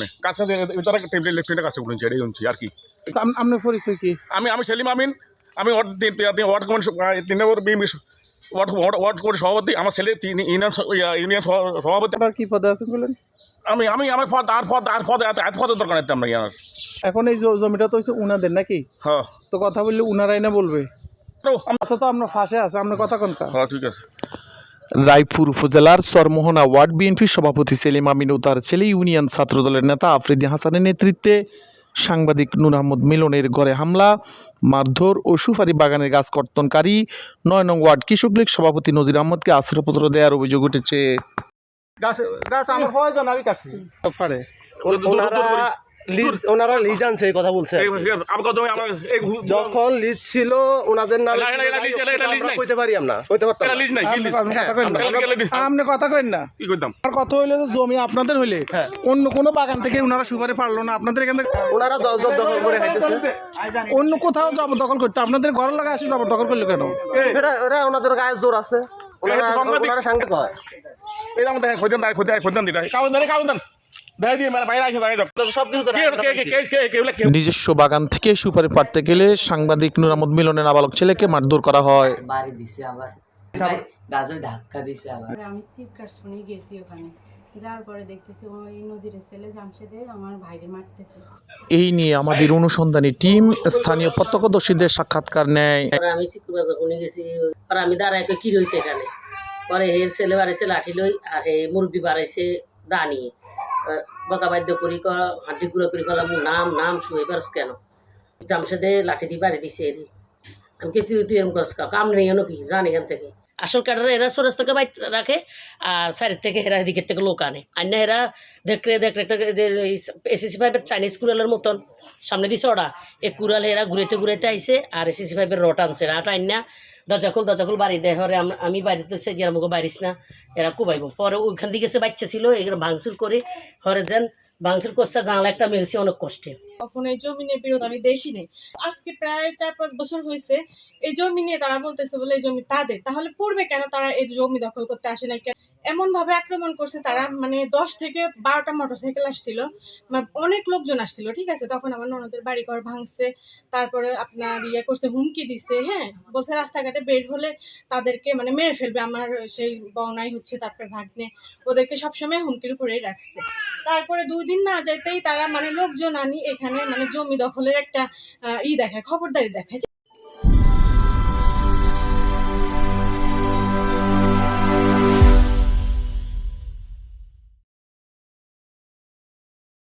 কাজ কাছে তারা টেবিলের লেফটেন্টে কাছে বলেছি এটাই শুনছি আর কি। আপনার পরিচয় কি? আমি আমি সেলিম আমিন। আমি ওয়ার্ড তিন- তিন- তিন- ওয়ার্ড কমিটি তিন নম্বর BMP ward ward ward committee সভাপতি আমার ছেলে তিন ইউনিয়ন ইউনিয়ন সভাপতি। আপনার কি পদে আছেন বলেন? আমি আমি আমার পদ আর পদ আর পদ এত এত পদের দরকার আমরা আমার। এখন এই জমিটা তো হচ্ছে উনাদের নাকি? হ্যাঁ। তো কথা বললে উনারাই না বলবে? আমরা আচ্ছা তো আপনার ফাঁসে আছে আপনার কথা কোনটা? হ্যাঁ ঠিক আছে। রায়পুর উপজেলার সরমোহনা ওয়ার্ড বিএনপির সভাপতি সেলিম আমিন ও তার ছেলে ইউনিয়ন ছাত্রদলের নেতা আফ্রিদি হাসানের নেতৃত্বে সাংবাদিক নূর আহমদ মিলনের ঘরে হামলা মারধর ও সুপারি বাগানের গাছ কর্তনকারী নয় নং ওয়ার্ড কৃষক লীগ সভাপতি নজির আহমদকে আশ্রয়পত্র দেওয়ার অভিযোগ উঠেছে। গাছ গাছ আমার প্রয়োজন আমি কাছি ওনারা লিজ ওনারা লিজ আনছে এই কথা বলছে যখন লিজ ছিল ওনাদের নামে। কইতে পারি আমরা কইতে পারতাম লিজ নাই আপনি কথা কইন না। কি করতাম আমার কথা হইলে যে জমি আপনাদের হইলে অন্য কোনো বাগান থেকে ওনারা সুপারি পারল না আপনাদের এখান থেকে ওনারা জন দখল করে খাইতেছে। অন্য কোথাও জবরদখল করতে আপনাদের ঘরের লাগা আসে জবরদখল করল কেন? এটা এটা ওনাদের গায়ে জোর আছে। ওনারা এই ওনারা সাংবাদিক হয়। এই আমার দেখেন খোঁজেন দাঁড়িয়ে খোঁজেন খোঁজেন দিটা কাগজ দাঁড়িয়ে কাগজ দেন দেখা দিয়ে বাইরে আসে বাইরে যাও। তো সব কিছু তো কে কে কে কে কে কে এগুলা কে? নিজস্ব বাগান থেকে সুপারি পাড়তে গেলে সাংবাদিক নূর আহমদ মিলনের নাবালক ছেলেকে মারধর করা হয়। বাড়ি দিছে আবার। গাজর ধাক্কা দিছে আবার। আমি চিৎকার শুনে গেছি ওখানে। যাওয়ার পরে দেখতেছি ওই নদীর ছেলে জামশেদে আমার ভাইরে মারতেছে। এই নিয়ে আমাদের অনুসন্ধানী টিম স্থানীয় প্রত্যক্ষদর্শীদের সাক্ষাৎকার নেয়। পরে আমি শুক্রবার যখনই গেছি পরে আমি দাঁড়ায় কি রয়েছে এখানে? পরে হের ছেলে বাড়াইছে লাঠি লই আর হে মুরব্বী বাড়াইছে দা বকা বাদ্য করি, ক হাঁটি গুঁড়ো করি কলাম নাম নাম শুয়ে পারস কেন জামশেদে লাঠি দিয়ে বাড়ি দিছে এরি। আমি কে তুই তুই এরকম করস কাম নেই কি জানি এখান থেকে। আসল কাটারে এরা সরস থেকে রাখে আর সাইড থেকে হেরা দিকের থেকে লোক আনে। এরা দেখতে দেখতে দেখতে যে এসএসসি ফাইভের চাইনিজ কুড়ালের মতন সামনে দিছে ওরা। এ কুড়াল এরা ঘুরেতে ঘুরেতে আইসে আর এসএসসি ফাইভের রট আনছে। রাট আইন না দরজা খুল দরজা খুল বাড়ি দেয়। হরে আম- বাড়িতে সে যে বাড়িস না, এরা কুবাইব। পরে ওইখান দিকে সে বাচ্চা ছিল, এগুলো ভাঙচুর করে। হরে যেন ভাঙচুর করছে জানলা একটা মিলছে অনেক কষ্টে। কখনো এই জমি নিয়ে বিরোধ আমি দেখিনি। আজকে প্রায় চার পাঁচ বছর হয়েছে, এই জমি নিয়ে তারা বলতেছে বলে এই জমি তাদের। তাহলে পূর্বে কেন তারা এই জমি দখল করতে আসে নাই? কেন এমন ভাবে আক্রমণ করছে তারা? মানে দশ থেকে বারোটা মোটরসাইকেল আসছিল অনেক লোকজন আসছিল, ঠিক আছে? তখন আমার ননদের বাড়ি ঘর ভাঙছে, তারপরে আপনার ইয়ে করছে, হুমকি দিছে হ্যাঁ? বলছে রাস্তাঘাটে বের হলে তাদেরকে মানে মেরে ফেলবে। আমার সেই বনাই হচ্ছে, তারপর ভাগ্নে ওদেরকে সবসময় হুমকির উপরেই রাখছে। তারপরে দুই দিন না যাইতেই তারা মানে লোকজন আনি এখানে মানে জমি দখলের একটা ই দেখায়, খবরদারি দেখায়।